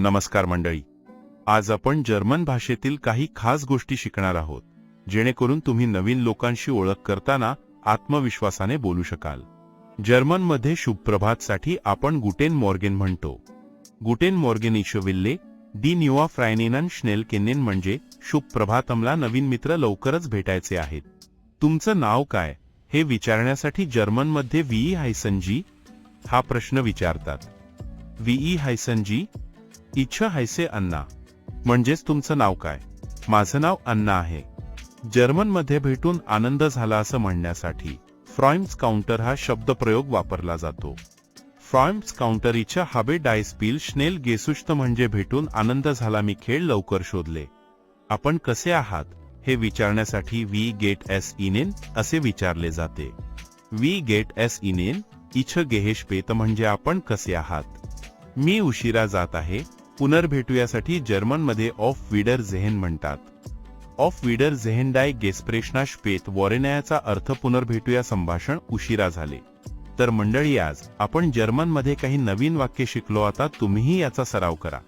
नमस्कार मंडळी. आज आपण जर्मन भाषेतील काही खास गोष्टी शिकणार आहोत जेणेकरून तुम्ही नवीन लोकांशी ओळख करताना आत्मविश्वासाने बोलू शकाल. जर्मनमध्ये शुभप्रभातसाठी आपण गुटेन मॉर्गेन म्हणतो. गुटेन मॉर्गेन इशविल्ले डी न्युआ फ्रायनेनन श्नेल केनेन म्हणजे शुभप्रभातमला नवीन मित्र लवकरच भेटायचे आहेत. तुमचं नाव काय? हे विचारण्यासाठी जर्मनमध्ये व्हीई हायसनजी हा प्रश्न विचारतात. व्हीई हायसनजी इच्छा हायसे अण्णा. म्हणजेच तुमचं नाव काय? माझं नाव अण्णा आहे. जर्मनमध्ये भेटून आनंद झाला असं म्हणण्यासाठी फ्रॉइम्स काउंटर हा शब्दप्रयोग वापरला जातो. फ्रॉइम्स काउंटर इच्छा हाबे डायस्पील श्नेल गेसुष्ट म्हणजे भेटून आनंद झाला मी खेळ लवकर शोधले. आपण कसे आहात? हे विचारण्यासाठी वी गेट एस इनेन असे विचारले जाते. वी गेट एस इनेन इछ गेहेश पेत म्हणजे आपण कसे आहात? मी उशिरा जात आहे पुनर्भेटूयासाठी जर्मनमध्ये ऑफ विडर झेहेन म्हणतात. ऑफ विडर झेहेन डाय गेस्प्रेशना श्वेत वॉरेनयाचा अर्थ पुनर्भेटूया संभाषण उशिरा झाले. तर मंडळी आज आपण जर्मनमध्ये काही नवीन वाक्य शिकलो आता तुम्हीही याचा सराव करा.